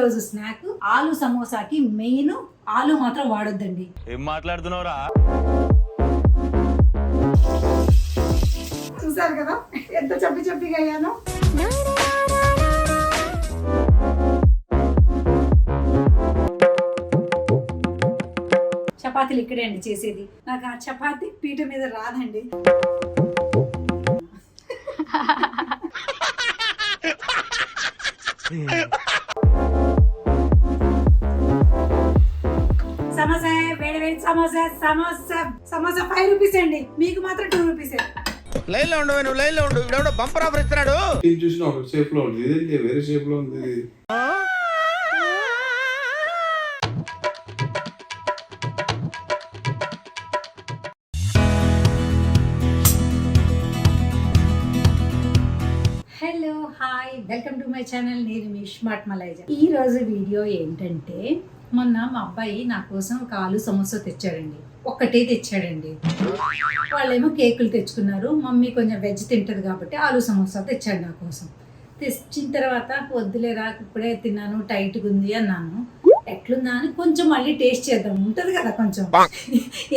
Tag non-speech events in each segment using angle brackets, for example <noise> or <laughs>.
రోజు స్నాక్ ఆలు సమోసాకి మెయిన్ ఆలు మాత్రం వాడొద్దండి. ఏం మాట్లాడుతున్నావురా? చూసారు కదా? ఎంత చప్పి చప్పిగా అయ్యాను? చపాతీలు ఇక్కడే అండి చేసేది. నాకు ఆ చపాతీ పీట మీద రాదండి. <laughs> సమోసా సమోసా సమోసా ఫైవ్ రూపీస్ అండి. మీకు మాత్రం టూ రూపీస్ లైన్లో ఉండు నువ్వు లైన్లో ఉండు ఇప్పుడు బంపర్ ఆఫర్ ఇస్తున్నాడు. ఇది చూసిన ఒక షేప్లో ఉంది ఇదేంటి వేరే షేప్లో ఉంది ఇది. Hello hi welcome to my channel నేను మీ స్మార్ట్ మలైజ ఈ రోజు వీడియో ఏంటంటే మొన్న మా అబ్బాయి నా కోసం ఒక ఆలు సమోసా తెచ్చాడండి. ఒక్కటే తెచ్చాడండి. వాళ్ళేమో కేకులు తెచ్చుకున్నారు. మమ్మీ కొంచెం వెజ్ తింటుంది కాబట్టి ఆలు సమోసా తెచ్చాడు నా కోసం. తెచ్చిన తర్వాత వద్దులేరా ఇప్పుడే తిన్నాను టైట్గా ఉంది అన్నాను. ఎట్లుందా అని కొంచెం మళ్ళీ టేస్ట్ చేద్దాం. ఉంటుంది కదా కొంచెం.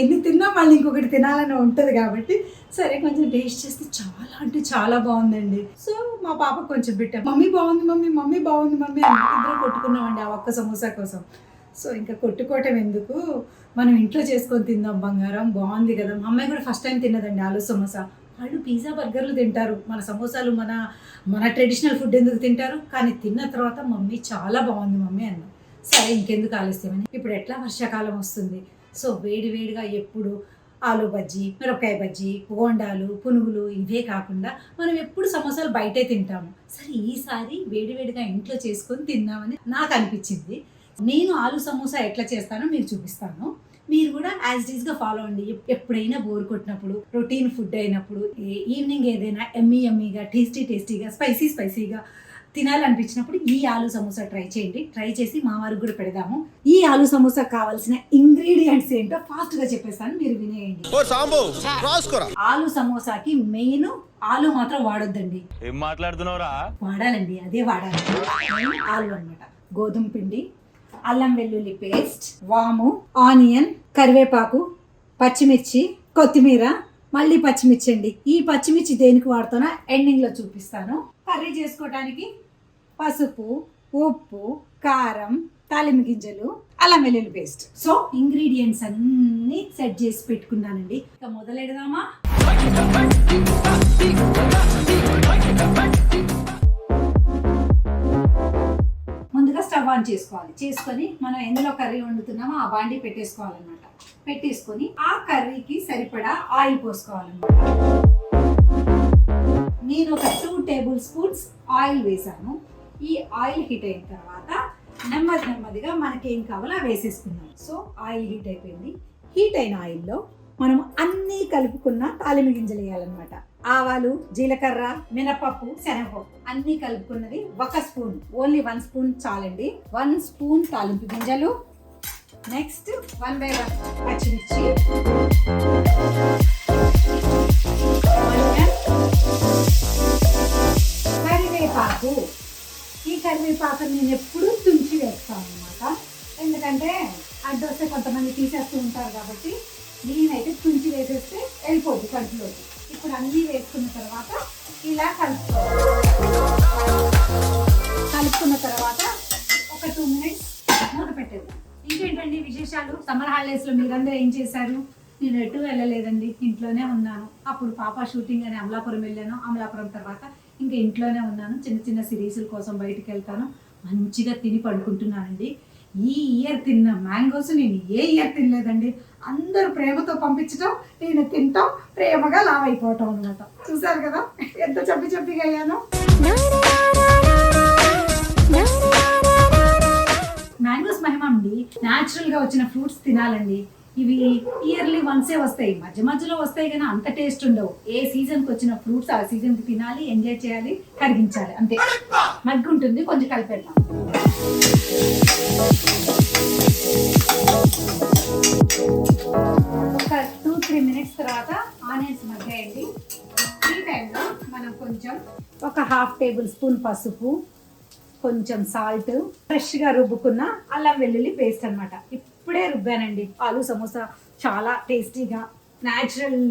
ఎన్ని తిన్నా మళ్ళీ ఇంకొకటి తినాలని ఉంటుంది కాబట్టి సరే కొంచెం టేస్ట్ చేస్తే చాలా అంటే చాలా బాగుందండి. సో మా పాప కొంచెం పెట్టాం. మమ్మీ బాగుంది మమ్మీ మమ్మీ బాగుంది మమ్మీ ఇద్దరు కొట్టుకున్నామండి ఆ ఒక్క సమోసా కోసం. సో ఇంకా కొట్టుకోవటం ఎందుకు? మనం ఇంట్లో చేసుకొని తిందాం బంగారం బాగుంది కదా. మా అమ్మాయి కూడా ఫస్ట్ టైం తిన్నదండి ఆలు సమోసా. వాళ్ళు పిజ్జా బర్గర్లు తింటారు. మన సమోసాలు మన మన ట్రెడిషనల్ ఫుడ్ ఎందుకు తింటారు? కానీ తిన్న తర్వాత మమ్మీ చాలా బాగుంది మమ్మీ అన్న. సరే ఇంకెందుకు ఆలస్యమని ఇప్పుడు ఎట్లా వర్షాకాలం వస్తుంది? సో వేడి వేడిగా ఎప్పుడు ఆలు బజ్జీ మిరపకాయ బజ్జీ బోండాలు పునుగులు ఇవే కాకుండా మనం ఎప్పుడు సమోసాలు బయటే తింటాము. సరే ఈసారి వేడివేడిగా ఇంట్లో చేసుకొని తిందామని నాకు అనిపించింది. నేను ఆలు సమోసా ఎట్లా చేస్తానో మీకు చూపిస్తాను. మీరు కూడా యాజ్గా ఫాలో అండి. ఎప్పుడైనా బోర్ కొట్టినప్పుడు రొటీన్ ఫుడ్ అయినప్పుడు ఏ- ఈవినింగ్ ఏదైనా ఎమ్మీ ఎమ్మీగా టేస్టీ టేస్టీగా స్పైసీ స్పైసీగా తినాలనిపించినప్పుడు ఈ ఆలు సమోసా ట్రై చేయండి. ట్రై చేసి మా వారికి కూడా పెడదాము. ఈ ఆలు సమోసా కావాల్సిన ఇంగ్రీడియంట్స్ ఏంటో ఫాస్ట్గా చెప్పేస్తాను. మీరు వినేయండి. ఓ సాంబు రాసుకోరా? ఆలు సమోసాకి మెయిన్ ఆలు మాత్రం వాడొద్దండి. ఏం మాట్లాడుతున్నావురా? వాడాలండి అదే వాడాలి. మెయిన్ ఆలు అన్నమాట. గోధుమ పిండి అల్లం వెల్లుల్లి పేస్ట్ వాము ఆనియన్ కరివేపాకు పచ్చిమిర్చి కొత్తిమీర మళ్ళీ పచ్చిమిర్చి అండి. ఈ పచ్చిమిర్చి దేనికి వాడుతానో ఎండింగ్లో చూపిస్తాను. కర్రీ చేసుకోవడానికి పసుపు ఉప్పు కారం తాలింపు గింజలు అల్లం వెల్లుల్లి పేస్ట్. సో ఇంగ్రీడియంట్స్ అన్నీ సెట్ చేసి పెట్టుకున్నానండి. ఇక మొదలెడదామా? స్టవ్ ఆన్ చేసుకోవాలి. చేసుకొని మనం ఎందులో కర్రీ వండుతున్నామో ఆ బాండి పెట్టేసుకోవాలన్నమాట. పెట్టేసుకొని ఆ కర్రీకి సరిపడా ఆయిల్ పోసుకోవాలన్నమాట. నేను ఒక టూ టేబుల్ స్పూన్స్ ఆయిల్ వేసాను ఈ ఆయిల్ హీట్ అయిన తర్వాత నెమ్మది నెమ్మదిగా మనకి ఏం కావాలో అవి వేసేసుకుందాం. సో ఆయిల్ హీట్ అయిపోయింది. హీట్ అయిన ఆయిల్లో మనం అన్నీ కలుపుకున్న తాలిమి గింజలు వేయాలన్నమాట. ఆవాలు జీలకర్ర మినపప్పు శనగపప్పు అన్నీ కలుపుకున్నది ఒక స్పూన్. ఓన్లీ వన్ స్పూన్ చాలండి. వన్ స్పూన్ తాలింపు గింజలు. నెక్స్ట్ వన్ బై వన్ పచ్చిమిర్చి. కరివేపాకు. ఈ కరివేపాకు నేను ఎప్పుడూ తుంచి వేస్తాను అనమాట ఎందుకంటే అడ్డొస్తే కొంతమంది తీసేస్తూ ఉంటారు కాబట్టి నేనైతే తుంచి వేసేస్తే వెళ్ళిపోద్ది కంటిలోకి ఇప్పుడు అన్నీ వేసుకున్న తర్వాత ఇలా కలుపుకోవాలి. కలుపుకున్న తర్వాత ఒక టూ మినిట్స్ మూత పెట్టేద్దాం. ఇంకేంటండి విశేషాలు? సమ్మర్ హాలిడేస్లో మీరందరూ ఏం చేశారు? నేను ఎటు వెళ్ళలేదండి ఇంట్లోనే ఉన్నాను. అప్పుడు పాప షూటింగ్ అని అమలాపురం వెళ్ళాను. అమలాపురం తర్వాత ఇంకా ఇంట్లోనే ఉన్నాను. చిన్న చిన్న సిరీస్ల కోసం బయటికి వెళ్తాను. మంచిగా తిని పడుకుంటున్నానండి. ఈ ఇయర్ తిన్న మ్యాంగోస్ నేను ఏ ఇయర్ తినలేదండి. అందరూ ప్రేమతో పంపించడం నేను తింటాం ప్రేమగా లావ్ అయిపోవటం అనమాట చూసారు కదా? ఎంత చెప్పి చప్పిగా అయ్యాను? మ్యాంగోస్ మహిమ అండి. న్యాచురల్గా వచ్చిన ఫ్రూట్స్ తినాలండి. ఇవి ఇయర్లీ వన్సే వస్తాయి. మధ్య మధ్యలో వస్తాయి కానీ అంత టేస్ట్ ఉండవు. ఏ సీజన్కి వచ్చిన ఫ్రూట్స్ ఆ సీజన్కి తినాలి ఎంజాయ్ చేయాలి కరిగించాలి. అంతే. మగ్గు ఉంటుంది కొంచెం కలిపెడతాం ఒక టూ త్రీ మినిట్స్ తర్వాత ఆనియన్స్ మగ్గాయండి. ఈ టైంలో మనం కొంచెం ఒక హాఫ్ టేబుల్ స్పూన్ పసుపు కొంచెం సాల్ట్ ఫ్రెష్గా రుబ్బుకున్న అల్లం వెల్లుల్లి పేస్ట్ అనమాట ఇప్పుడే రుబ్బానండి. ఆలు సమోసా చాలా టేస్టీగా న్యాచురల్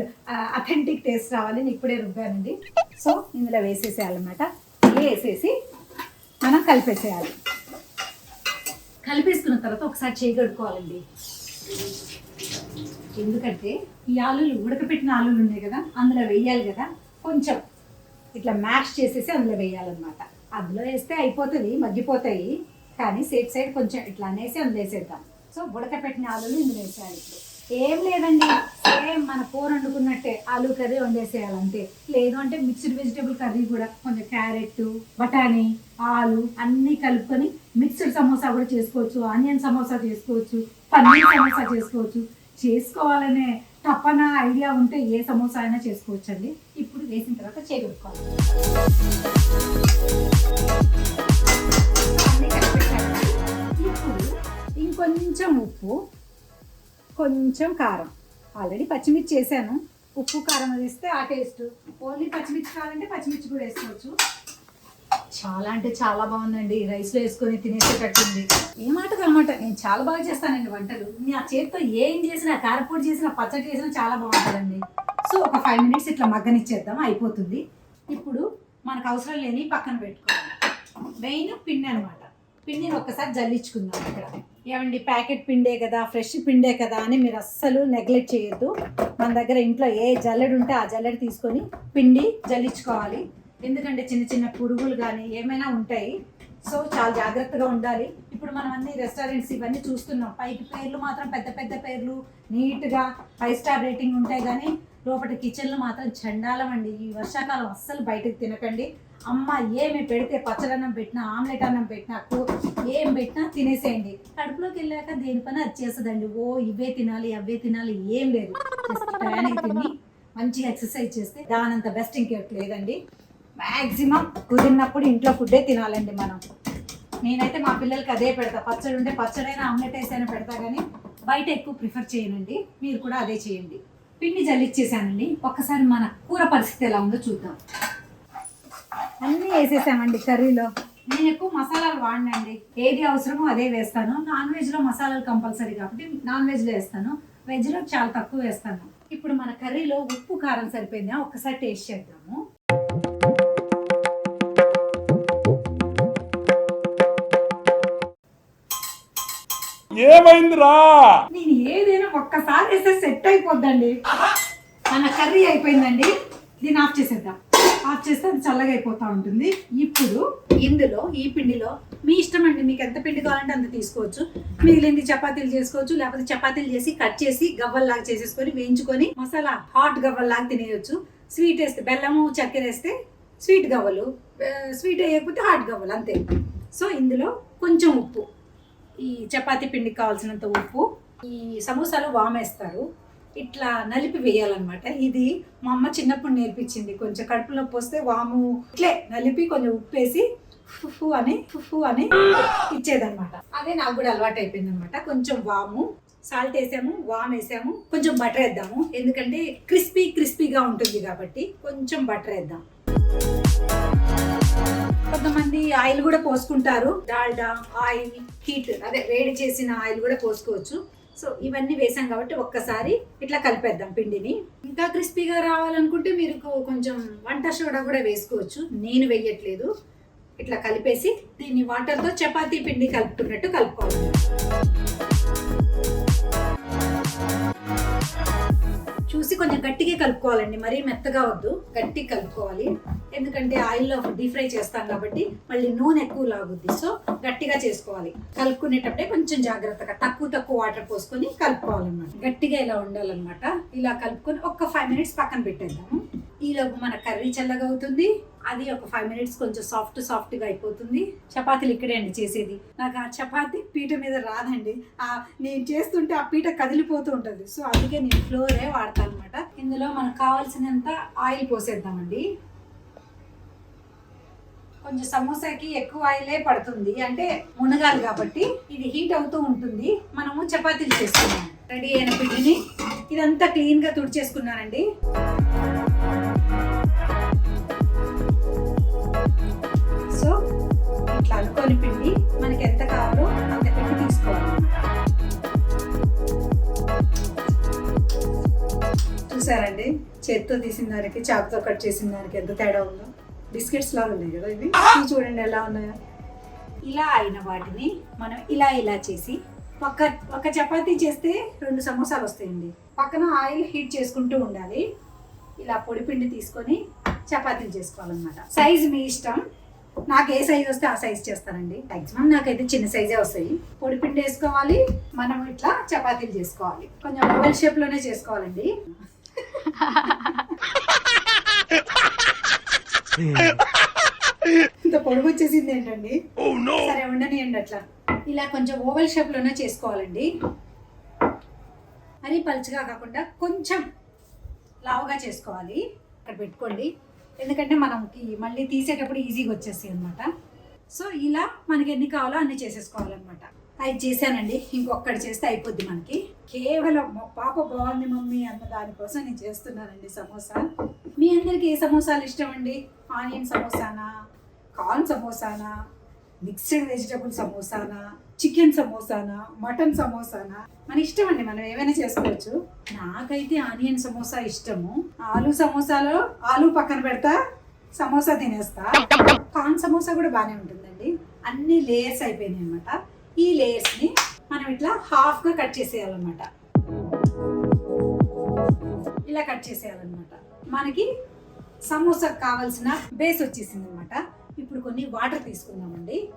అథెంటిక్ టేస్ట్ రావాలని ఇప్పుడే రుబ్బానండి. సో ఇందులో వేసేసేయాలన్నమాట. వేసేసి మనం కలిపేసేయాలి. కలిపేసుకున్న తర్వాత ఒకసారి చేయి ఎందుకంటే ఈ ఆలులు ఉడకపెట్టిన ఆలులు ఉన్నాయి కదా అందులో వేయాలి కదా కొంచెం ఇట్లా మ్యాష్ చేసేసి అందులో వేయాలన్నమాట. అందులో వేస్తే అయిపోతుంది మగ్గిపోతాయి. కానీ సేఫ్ సైడ్ కొంచెం ఇట్లా అనేసి అందులో వేసేద్దాం. సో ఉడకపెట్టిన ఆలులు ఇందులో వేసేయాలి ఇప్పుడు. ఏం లేదండి సేమ్ మన కూర వండుకున్నట్టే ఆలు కర్రీ వండేసేయాలి అంతే. లేదు అంటే మిక్స్డ్ వెజిటేబుల్ కర్రీ కూడా కొంచెం క్యారెట్ బఠానీ ఆలు అన్నీ కలుపుకొని మిక్స్డ్ సమోసా కూడా చేసుకోవచ్చు ఆనియన్ సమోసా చేసుకోవచ్చు పన్నీర్ సమోసా చేసుకోవచ్చు. చేసుకోవాలనే తప్పన ఐడియా ఉంటే ఏ సమోసా అయినా చేసుకోవచ్చు అండి ఇప్పుడు వేసిన తర్వాత చేకూరుకోవాలి. ఇప్పుడు ఇంకొంచెం ఉప్పు కొంచెం కారం. ఆల్రెడీ పచ్చిమిర్చి వేసాను ఉప్పు కారం వేస్తే ఆ టేస్ట్. ఓన్లీ పచ్చిమిర్చి కావాలంటే పచ్చిమిర్చి కూడా వేసుకోవచ్చు. చాలా అంటే చాలా బాగుందండి. రైస్లో వేసుకొని తినేసేటట్టుంది. ఏ మాట కనమాట నేను చాలా బాగా చేస్తానండి వంటలు. నా చేతితో ఏం చేసినా కారపూడి చేసినా పచ్చడి చేసినా చాలా బాగుంటుందండి. సో ఒక ఫైవ్ మినిట్స్ ఇట్లా మగ్గనిచ్చేద్దాం అయిపోతుంది. ఇప్పుడు మనకు అవసరం లేని పక్కన పెట్టుకోవాలి. మెయిన్ పిండి అనమాట పిండిని ఒక్కసారి జల్లించుకుందాం ఇక్కడ. ఏమండి ప్యాకెట్ పిండే కదా ఫ్రెష్ పిండే కదా అని మీరు అస్సలు నెగ్లెక్ట్ చేయొద్దు. మన దగ్గర ఇంట్లో ఏ జల్లెడు ఉంటే ఆ జల్లెడు తీసుకొని పిండి జల్లించుకోవాలి. ఎందుకంటే చిన్న చిన్న పురుగులు కానీ ఏమైనా ఉంటాయి. సో చాలా జాగ్రత్తగా ఉండాలి. ఇప్పుడు మనం అన్ని రెస్టారెంట్స్ ఇవన్నీ చూస్తున్నాం. పైకి పేర్లు మాత్రం పెద్ద పెద్ద పేర్లు నీట్గా ఫైవ్ స్టార్ రేటింగ్ ఉంటాయి కానీ లోపల కిచెన్లు మాత్రం చండాలం అండి. ఈ వర్షాకాలం అస్సలు బయటకు తినకండి. అమ్మ ఏమి పెడితే పచ్చడన్నం పెట్టినా ఆమ్లెట్ అన్నం పెట్టినా ఏం పెట్టినా తినేసేయండి. కడుపులోకి వెళ్ళాక దేని పని అది చేస్తుందండి. ఓ ఇవే తినాలి అవే తినాలి ఏం లేదు. జస్ట్ తిని మంచిగా ఎక్సర్సైజ్ చేస్తే దానంత బెస్ట్ ఇంకేట్ లేదండి. మ్యాక్సిమం కుదిరినప్పుడు ఇంట్లో ఫుడ్డే తినాలండి మనం. నేనైతే మా పిల్లలకి అదే పెడతా. పచ్చడి ఉంటే పచ్చడైనా ఆమ్లెట్ వేసైనా పెడతా కానీ బయట ఎక్కువ ప్రిఫర్ చేయనండి. మీరు కూడా అదే చేయండి. పిండి జల్లిచ్చేసానండి. ఒక్కసారి మన కూర పరిస్థితి ఎలా ఉందో చూద్దాం. అన్నీ వేసేసామండి కర్రీలో. నేను ఎక్కువ మసాలాలు వాడినండి. ఏది అవసరమో అదే వేస్తాను. నాన్ వెజ్లో మసాలాలు కంపల్సరీ కాబట్టి నాన్ వెజ్లో వేస్తాను. వెజ్లో చాలా తక్కువ వేస్తాను. ఇప్పుడు మన కర్రీలో ఉప్పు కారం సరిపోయిందా? ఒక్కసారి టేస్ట్ చేద్దాము. ఏమైందిరా? నేను ఏదైనా ఒక్కసారి వేస్తే సెట్ అయిపోద్దండి. మన కర్రీ అయిపోయిందండి. దీన్ని ఆఫ్ చేసేద్దాం. ఆఫ్ చేస్తే అది చల్లగా అయిపోతూ ఉంటుంది. ఇప్పుడు ఇందులో ఈ పిండిలో మీ ఇష్టం అండి. మీకు ఎంత పిండి కావాలంటే అంత తీసుకోవచ్చు. మిగిలింది చపాతీలు చేసుకోవచ్చు. లేకపోతే చపాతీలు చేసి కట్ చేసి గవ్వల్లాగా చేసేసుకొని వేయించుకొని మసాలా హాట్ గవ్వల్లాగా తినేయొచ్చు. స్వీట్ వేస్తే బెల్లము చక్కెర వేస్తే స్వీట్ గవ్వలు. స్వీట్ వేయకపోతే హాట్ గవ్వలు అంతే. సో ఇందులో కొంచెం ఉప్పు. ఈ చపాతీ పిండికి కావాల్సినంత ఉప్పు ఈ సమోసాలో వామేస్తారు ఇట్లా నలిపి వేయాలన్నమాట. ఇది మా అమ్మ చిన్నప్పుడు నేర్పించింది. కొంచెం కడుపు నొప్పి వస్తే వాము ఇట్లే నలిపి కొంచెం ఉప్పు వేసి ఫుఫు అని ఫుఫు అని ఇచ్చేదన్నమాట. అదే నాకు కూడా అలవాటు అయిపోయింది అనమాట కొంచెం వాము సాల్ట్ వేసాము వామ్ వేసాము కొంచెం బటర్ వేద్దాము. ఎందుకంటే క్రిస్పీ క్రిస్పీగా ఉంటుంది కాబట్టి కొంచెం బటర్ వేద్దాం. ఆయిల్ కూడా పోసుకుంటారు. డాల్డా ఆయిల్ హీట్ అదే వేడి చేసిన ఆయిల్ కూడా పోసుకోవచ్చు. సో ఇవన్నీ వేసాం కాబట్టి ఒక్కసారి ఇట్లా కలిపేద్దాం పిండిని. ఇంకా క్రిస్పీగా రావాలనుకుంటే మీరు కొంచెం వంట సోడా కూడా వేసుకోవచ్చు. నేను వేయట్లేదు. ఇట్లా కలిపేసి దీన్ని వాటర్తో చపాతీ పిండి కలుపుకున్నట్టు కలుపుకోవాలి. చూసి కొంచెం గట్టిగా కలుపుకోవాలండి. మరీ మెత్తగా వద్దు. గట్టిగా కలుపుకోవాలి. ఎందుకంటే ఆయిల్లో డీప్ ఫ్రై చేస్తాం కాబట్టి మళ్ళీ నూనె ఎక్కువ లాగుద్ది. సో గట్టిగా చేసుకోవాలి. కలుపుకునేటప్పుడే కొంచెం జాగ్రత్తగా తక్కువ తక్కువ వాటర్ పోసుకొని కలుపుకోవాలన్నమాట. గట్టిగా ఇలా ఉండాలన్నమాట. ఇలా కలుపుకొని ఒక ఫైవ్ మినిట్స్ పక్కన పెట్టేద్దాము. ఈలోపు మన కర్రీ చల్లగా అవుతుంది అది ఒక ఫైవ్ మినిట్స్ కొంచెం సాఫ్ట్ సాఫ్ట్గా అయిపోతుంది. చపాతీలు ఇక్కడే అండి చేసేది. నాకు ఆ చపాతి పీట మీద రాదండి. ఆ నేను చేస్తుంటే ఆ పీట కదిలిపోతూ ఉంటుంది. సో అందుకే నేను ఫ్లోరే వాడతాను అనమాట ఇందులో మనకు కావాల్సినంత ఆయిల్ పోసేద్దామండి. కొంచెం సమోసాకి ఎక్కువ ఆయిలే పడుతుంది. అంటే మునగాలి కాబట్టి ఇది హీట్ అవుతూ ఉంటుంది. మనము చపాతీలు చేసుకున్నాం రెడీ అయిన పిండిని ఇదంతా క్లీన్గా తుడిచేసుకున్నానండి. చేత్తో తీసిన దానికి చాకుతో కట్ చేసిన దానికి ఎంత తేడా ఉందో. బిస్కెట్స్ లాగా ఉన్నాయి కదా ఇవి. చూడండి ఎలా ఉన్నాయో. ఇలా అయిన వాటిని మనం ఇలా ఇలా చేసి ఒక ఒక చపాతీ చేస్తే రెండు సమోసాలు వస్తాయండి. పక్కన ఆయిల్ హీట్ చేసుకుంటూ ఉండాలి. ఇలా పొడి పిండి తీసుకొని చపాతీలు చేసుకోవాలన్నమాట. సైజ్ మీ ఇష్టం. నాకు ఏ సైజ్ వస్తే ఆ సైజ్ చేస్తానండి. మాక్సిమం నాకైతే చిన్న సైజే వస్తాయి. పొడి పిండి వేసుకోవాలి. మనం ఇట్లా చపాతీలు చేసుకోవాలి. కొంచెం ఓవెల్ షేప్లోనే చేసుకోవాలండి. ఇంత పొడుగు వచ్చేసింది ఏంటండి? సరే ఉండనియండి అట్లా. ఇలా కొంచెం ఓవెల్ షేప్లోనే చేసుకోవాలండి. మరి పలుచగా కాకుండా కొంచెం లావుగా చేసుకోవాలి. అక్కడ పెట్టుకోండి. ఎందుకంటే మనకి మళ్ళీ తీసేటప్పుడు ఈజీగా వచ్చేస్తాయి అనమాట సో ఇలా మనకి ఎన్ని కావాలో అన్ని చేసేసుకోవాలన్నమాట. అది చేశానండి. ఇంకొకటి చేస్తే అయిపోద్ది మనకి. కేవలం మా పాప బాగుంది మమ్మీ అన్న దానికోసం నేను చేస్తున్నానండి సమోసా. మీ అందరికి ఏ సమోసాలు ఇష్టం అండి ఆనియన్ సమోసానా? కార్న్ సమోసానా? మిక్స్డ్ వెజిటబుల్ సమోసానా? చికెన్ సమోసానా? మటన్ సమోసానా? మన ఇష్టం అండి. మనం ఏమైనా చేసుకోవచ్చు. నాకైతే ఆనియన్ సమోసా ఇష్టము. ఆలు సమోసాలో ఆలు పక్కన పెడతా సమోసా తినేస్తా. కార్న్ సమోసా కూడా బాగానే ఉంటుందండి. అన్ని లేయర్స్ అయిపోయినాయి అనమాట ఈ లేయర్స్ని మనం ఇట్లా హాఫ్గా కట్ చేసేయాలన్నమాట. ఇలా కట్ చేసేయాలన్నమాట. మనకి సమోసాకు కావాల్సిన బేస్ వచ్చేసింది అనమాట ఇప్పుడు కొన్ని వాటర్ తీసుకుందామండి.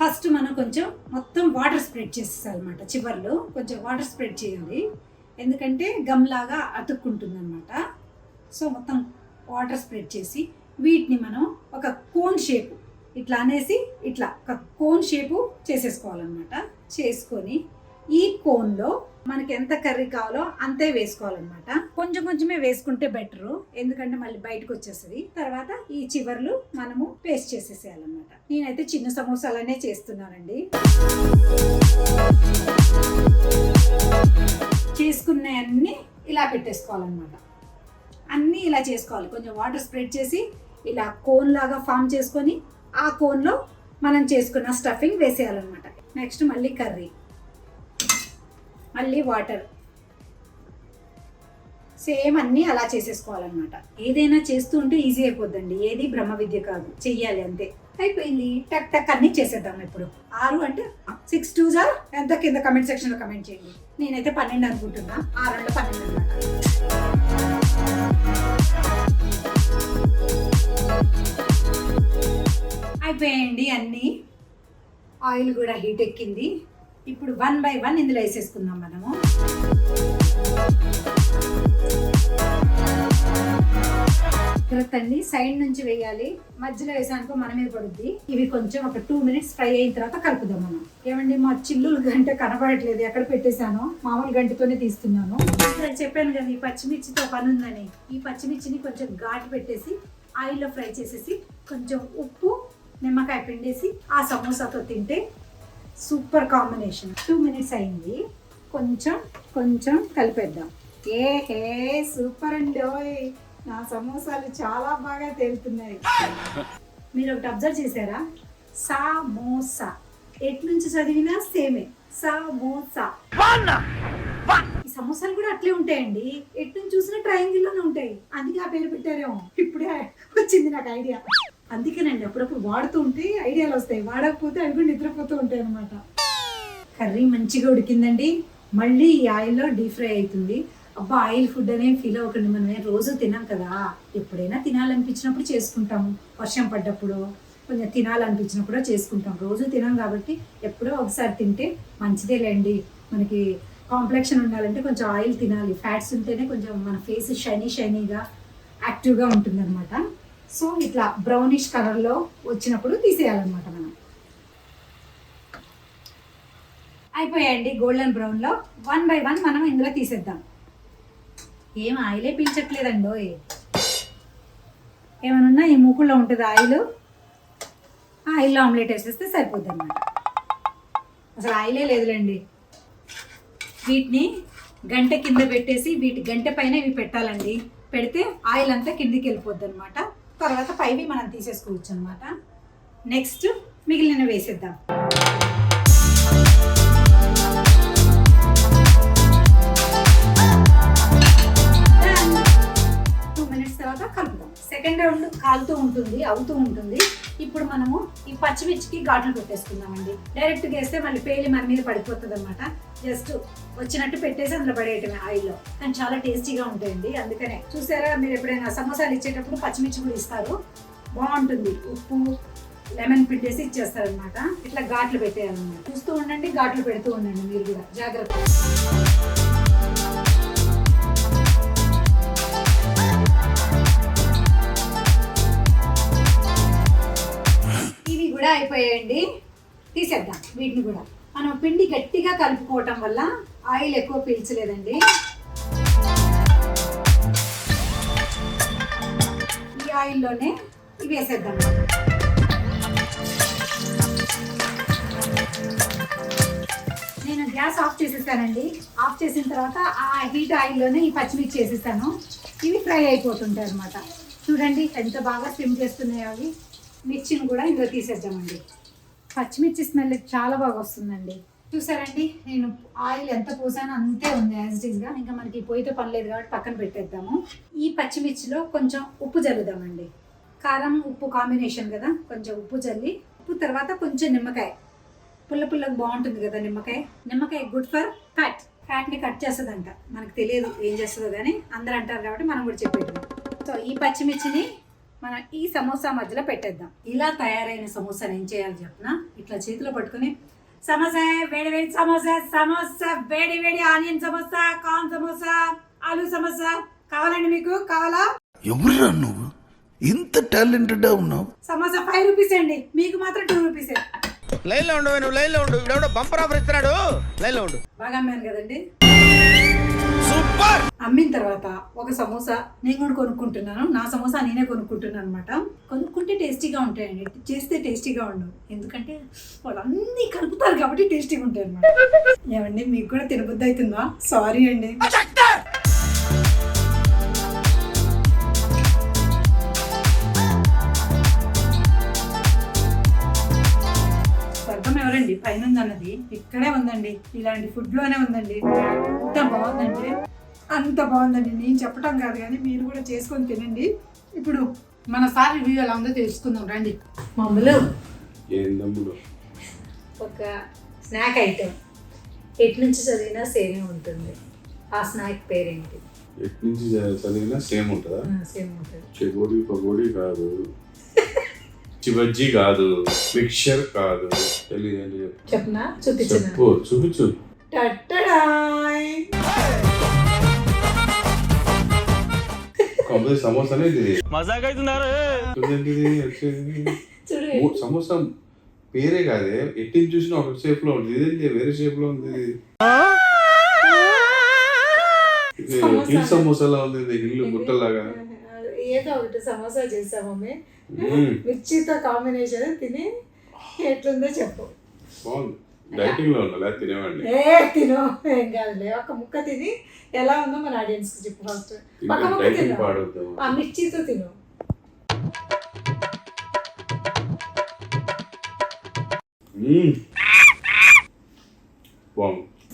ఫస్ట్ మనం కొంచెం మొత్తం వాటర్ స్ప్రెడ్ చేసేసాలన్నమాట చివర్లో. కొంచెం వాటర్ స్ప్రెడ్ చేయాలి. ఎందుకంటే గమ్లాగా అతుక్కుంటుంది అనమాట సో మొత్తం వాటర్ స్ప్రెడ్ చేసి వీటిని మనం ఒక కోన్ షేప్ ఇట్లా అనేసి ఇట్లా ఒక కోన్ షేపు చేసేసుకోవాలన్నమాట. చేసుకొని ఈ కోన్లో మనకి ఎంత కర్రీ కావాలో అంతే వేసుకోవాలన్నమాట. కొంచెం కొంచెమే వేసుకుంటే బెటరు ఎందుకంటే మళ్ళీ బయటకు వచ్చేస్తుంది. తర్వాత ఈ చివర్లు మనము పేస్ట్ చేసేసేయాలన్నమాట. నేనైతే చిన్న సమోసాలనే చేస్తున్నానండి. చేసుకున్నవన్నీ ఇలా పెట్టేసుకోవాలన్నమాట. అన్నీ ఇలా చేసుకోవాలి. కొంచెం వాటర్ స్ప్రెడ్ చేసి ఇలా కోన్ లాగా ఫామ్ చేసుకొని ఆ కోన్లో మనం చేసుకున్న స్టఫింగ్ వేసేయాలన్నమాట. నెక్స్ట్ మళ్ళీ కర్రీ. మళ్ళీ వాటర్. సేమ్ అన్నీ అలా చేసేసుకోవాలన్నమాట. ఏదైనా చేస్తూ ఉంటే ఈజీ అయిపోద్దండి. ఏది బ్రహ్మ విద్య కాదు. చెయ్యాలి అంతే. అయిపోయింది. టక్ టక్ అన్నీ చేసేద్దాం ఇప్పుడు. ఆరు అంటే సిక్స్ టూ జార్? ఎంత కింద కమెంట్ సెక్షన్లో కమెంట్ చేయండి. నేనైతే పన్నెండు అనుకుంటున్నా. ఆరు అంటే పన్నెండు అన్నమాట. అయిపోయాయండి అన్నీ. ఆయిల్ కూడా హీట్ ఎక్కింది. ఇప్పుడు వన్ బై వన్ ఇందులో వేసేసుకుందాం మనము. జాగ్రత్త సైడ్ నుంచి వేయాలి. మధ్యలో వేసానుకో మన మీద పడుద్ది. ఇవి కొంచెం ఒక టూ మినిట్స్ ఫ్రై అయిన తర్వాత కలుపుదాం మనం. ఏమండి మా చిల్లులు గంట కనబడట్లేదు ఎక్కడ పెట్టేశాను? మామూలు గంటతోనే తీస్తున్నాను. చెప్పాను కదా ఈ పచ్చిమిర్చితో పని ఉందని ఈ పచ్చిమిర్చిని కొంచెం ఘాటు పెట్టేసి ఆయిల్లో ఫ్రై చేసేసి కొంచెం ఉప్పు నిమ్మకాయ పిండేసి ఆ సమోసాతో తింటే సూపర్ కాంబినేషన్. టూ మినిట్స్ అయింది. కొంచెం కొంచెం కలిపేద్దాం. ఏ హే సూపర్ అండి ఓయ్. నా సమోసాలు చాలా బాగా తేలుతున్నాయి. మీరు ఒకటి అబ్జర్వ్ చేశారా? సమోసా. ఎట్నుంచి చదివినా సేమే. సమోసా. ఈ సమోసాలు కూడా అట్లే ఉంటాయండి. ఎటు నుంచి చూసినా ట్రయాంగిల్లోనే ఉంటాయి. అందుకే ఆ పేరు పెట్టారేమో. ఇప్పుడే వచ్చింది నాకు ఐడియా. అందుకేనండి అప్పుడప్పుడు వాడుతూ ఉంటే ఐడియాలు వస్తాయి. వాడకపోతే అవి కూడా నిద్రపోతూ ఉంటాయి అనమాట కర్రీ మంచిగా ఉడికిందండి. మళ్ళీ ఈ ఆయిల్లో డీప్ ఫ్రై అవుతుంది. అబ్బా ఆయిల్ ఫుడ్ అనే ఫీల్ అవ్వకండి. మనం రోజు తినాం కదా. ఎప్పుడైనా తినాలనిపించినప్పుడు చేసుకుంటాము వర్షం పడ్డప్పుడు కొంచెం తినాలనిపించినప్పుడు చేసుకుంటాం. రోజు తినాం కాబట్టి ఎప్పుడో ఒకసారి తింటే మంచిదేలేండి. మనకి కాంప్లెక్షన్ ఉండాలంటే కొంచెం ఆయిల్ తినాలి. ఫ్యాట్స్ ఉంటేనే కొంచెం మన ఫేస్ షైనీ షైనీగా యాక్టివ్గా ఉంటుందన్నమాట. సో ఇట్లా బ్రౌనిష్ కలర్లో వచ్చినప్పుడు తీసేయాలన్నమాట మనం. అయిపోయాయండి గోల్డెన్ బ్రౌన్లో వన్ బై వన్ మనం ఇందులో తీసేద్దాం. ఏం ఆయిలే పీల్చట్లేదండో ఏమన్నా ఈ మూకుల్లో ఉంటుంది ఆయిల్. ఆయిల్లో ఆమ్లెట్ వేసేస్తే సరిపోద్ది అన్నమాట అసలు ఆయిలే లేదులేండి. వీటిని గంట కింద పెట్టేసి వీటి గంట పైన ఇవి పెట్టాలండి. పెడితే ఆయిల్ అంతా కిందికి వెళ్ళిపోద్ది అనమాట తర్వాత పైవి మనం తీసేసుకోవచ్చు అనమాట నెక్స్ట్ మిగిలిన వేసేద్దాం. టూ మినిట్స్ తర్వాత కలుపుదాం. సెకండ్ రౌండ్ కాలుతూ ఉంటుంది అవుతూ ఉంటుంది. ఇప్పుడు మనము ఈ పచ్చిమిర్చికి ఘాట్లు పెట్టేసుకుందామండి. డైరెక్ట్గా వేస్తే మళ్ళీ పేలి మన మీద పడిపోతుంది అనమాట జస్ట్ వచ్చినట్టు పెట్టేసి అందులో పడేయటమే ఆయిల్లో. కానీ చాలా టేస్టీగా ఉంటాయండి. అందుకనే చూసారా? మీరు ఎప్పుడైనా సమోసాలు ఇచ్చేటప్పుడు పచ్చిమిర్చి కూడా ఇస్తారు. బాగుంటుంది. ఉప్పు లెమన్ పిండేసి ఇచ్చేస్తారు అనమాట ఇట్లా ఘాట్లు పెట్టేయాలన్నమాట. చూస్తూ ఉండండి ఘాట్లు పెడుతూ ఉండండి మీరు కూడా. జాగ్రత్త. ఇవి కూడా అయిపోయాయండి. తీసేద్దాం. వీటిని కూడా. మనం పిండి గట్టిగా కలుపుకోవటం వల్ల ఆయిల్ ఎక్కువ పీల్చలేదండి. ఈ ఆయిల్లోనే ఇవి వేసేద్దాం. నేను గ్యాస్ ఆఫ్ చేసేసానండి. ఆఫ్ చేసిన తర్వాత ఆ హీట్ ఆయిల్లోనే ఈ పచ్చిమిర్చి చేసేసాను ఇవి ఫ్రై అయిపోతుంటాయి అనమాట చూడండి ఎంత బాగా స్విమ్ చేస్తున్నాయో అవి. మిర్చిని కూడా ఇందులో తీసేద్దామండి. పచ్చిమిర్చి స్మెల్ చాలా బాగా వస్తుందండి. చూసారండి నేను ఆయిల్ ఎంత పోసానో అంతే ఉంది యాజ్ ఇట్గా. ఇంకా మనకి పొయ్యితో పని లేదు కాబట్టి పక్కన పెట్టేద్దాము. ఈ పచ్చిమిర్చిలో కొంచెం ఉప్పు జల్లుదామండి. కారం ఉప్పు కాంబినేషన్ కదా కొంచెం ఉప్పు జల్లి ఉప్పు తర్వాత కొంచెం నిమ్మకాయ. పుల్ల పుల్లగా బాగుంటుంది కదా నిమ్మకాయ. నిమ్మకాయ గుడ్ ఫర్ ఫ్యాట్ ఫ్యాట్ని కట్ చేస్తుందంట. మనకు తెలియదు ఏం చేస్తుందో కానీ అందరూ అంటారు కాబట్టి మనం కూడా చెప్పేది సో ఈ పచ్చిమిర్చిని మనం ఈ సమోసా మధ్యలో పెట్టేద్దాం. ఇలా తయారైన సమోసాని ఏం చేయాలి చెప్పిన? ఇట్లా చేతిలో పట్టుకొని సమోసా వేడి వేడి సమోసా సమోసా వేడి వేడి ఆనియన్ సమోసా కార్న్ సమోసా ఆలూ సమోసా కావాలండి మీకు? కావాలా? ఎవరురా నువ్వు? ఇంత టాలెంటెడ్ ఉన్నావు. సమోసా ఫైవ్ రూపీస్ అండి. మీకు మాత్రం టూ రూపీసే. లైన్లో ఉండు నువ్వు లైన్లో ఉండు బంపర్ ఆఫర్ ఇస్తున్నాడు. లైన్లో ఉండు. బాగా అమ్మాను కదండి. సూపర్! అమ్మిన తర్వాత ఒక సమోసా నేను కూడా కొనుక్కుంటున్నాను. నా సమోసా నేనే కొనుక్కుంటున్నాను అనమాట కొనుక్కుంటే టేస్టీగా ఉంటాయండి. చేస్తే టేస్టీగా ఉండవు. ఎందుకంటే వాళ్ళు అన్నీ కలుపుతారు కాబట్టి టేస్టీగా ఉంటాయి అనమాట ఏమండి మీకు కూడా తినబుద్ధి అవుతుందా? సారీ అండి. పైన ఉందన్నది ఇక్కడే ఉందండి. ఇలాంటి ఫుడ్లోనే ఉందండి. ఎంత బాగుందండి అంత బాగుందండి. నేను చెప్పటం కాదు కానీ మీరు కూడా చేసుకొని తినండి. ఇప్పుడు మన సార్ రివ్యూ ఎలా ఉందో తెలుసుకుందాం. రండి. మమ్మలు ఒక స్నాక్ ఐటెం ఎటు నుంచి చదివినా సేమే ఉంటుంది. ఆ స్నాక్ పేరేంటి? ఎటు నుంచి చదివినా సేమ్ ఉంటుందా? సేమ్ ఉంటుంది. చెగోడి కాదు. <laughs> చిబజ్జి కాదు మిక్చర్ కాదు తెలియదు చెప్పు. చెప్పనా? చూపించిన? చెప్పు చూపించు కాకపోతే సమోసానే ఇది. మజాక్ అవుతున్నారు సమోసా పేరే కాదే. ఎట్టి చూసినా ఒక షేప్లో ఉంటుంది ఇదేంటి వేరే షేప్లో ఉంది సమోసా. హిల్ సమోసాలా ఉంది హిల్ గుట్టలాగా ఏదో ఒకటి సమోసా చేసా మమ్మీ మ్మ్. మిర్చితో కాంబినేషన్ తిని ఎట్లుందో చెప్పు. బాగుంది. డైటింగ్లో ఉన్నా లేదా తినేవాడిని? ఏ తిను ఏం కాదులే. ఒక ముక్క తిని ఎలా ఉందో మన ఆడియన్స్కి చెప్పు ఫస్ట్. ఒక ముక్క తిను ఆ మిర్చితో తిను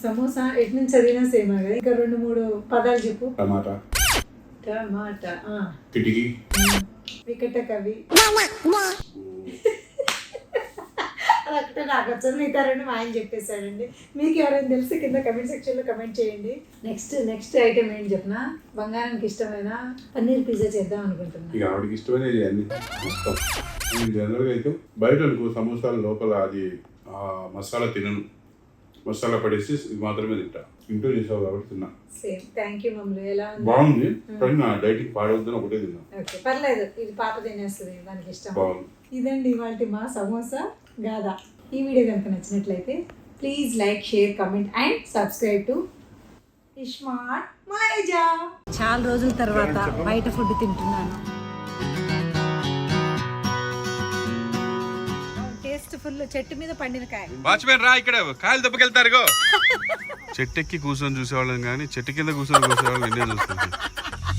సమోసా ఎటు నుంచి చదివినా సేమ్ కదా ఇంకా రెండు మూడు పదాలు చెప్పు. టమాటా. టమాటా ఆ, కిటికీ వికట కవి. అదొకటే నాకు వచ్చాను మిగతా రెండు మా ఆయన చెప్పేశాడండి. మీకు ఎవరైనా తెలిసి కింద కమెంట్ సెక్షన్లో కమెంట్ చేయండి. నెక్స్ట్ నెక్స్ట్ ఐటమ్ ఏంటి చెప్పిన? బంగారానికి ఇష్టమైన పన్నీర్ పిజ్జా చేద్దాం అనుకుంటున్నా. ఇక ఆవిడకి ఇష్టం జనరల్గా అయితే బయట అనుకో సమోసాల లోపల అది ఆ మసాలా తినను. మసాలా పడేసి ఇది మాత్రమే తింటా. ఇంట్లో చేసావు కాబట్టి తిన్నా. సేమ్. థ్యాంక్ యూ మమ్మల్ని ఎలా ఉంది? బాగుంది. కానీ నా డైటింగ్ పాడవద్దని ఒకటే తిన్నా. ఓకే. పర్లేదు. ఇది పాప తినేస్తుంది. దానికి ఇష్టం. బాగుంది. ఇదండి ఇవాళ మా సమోసా గాథ ఈ వీడియో కనుక నచ్చినట్లయితే please like share comment and subscribe to iSmart మైజా చాలా రోజుల తర్వాత బయట ఫుడ్ తింటున్నాను. ఫుల్ చెట్టు మీద పండిన కాయ వాచ్మెన్ రా ఇక్కడ కాయలు దెబ్బకెళ్తారు <laughs> చెట్టు ఎక్కి కూర్చొని చూసేవాళ్ళం కానీ చెట్టు కింద కూర్చొని చూసేవాళ్ళం ఎన్నే చూస్తుంది